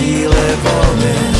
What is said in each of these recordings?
síle volné.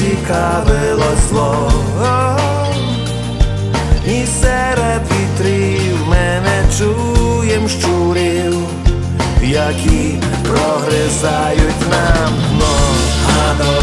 цікавило слово, і серед вітрів мене чуєм щурів, які прогризають нам дно.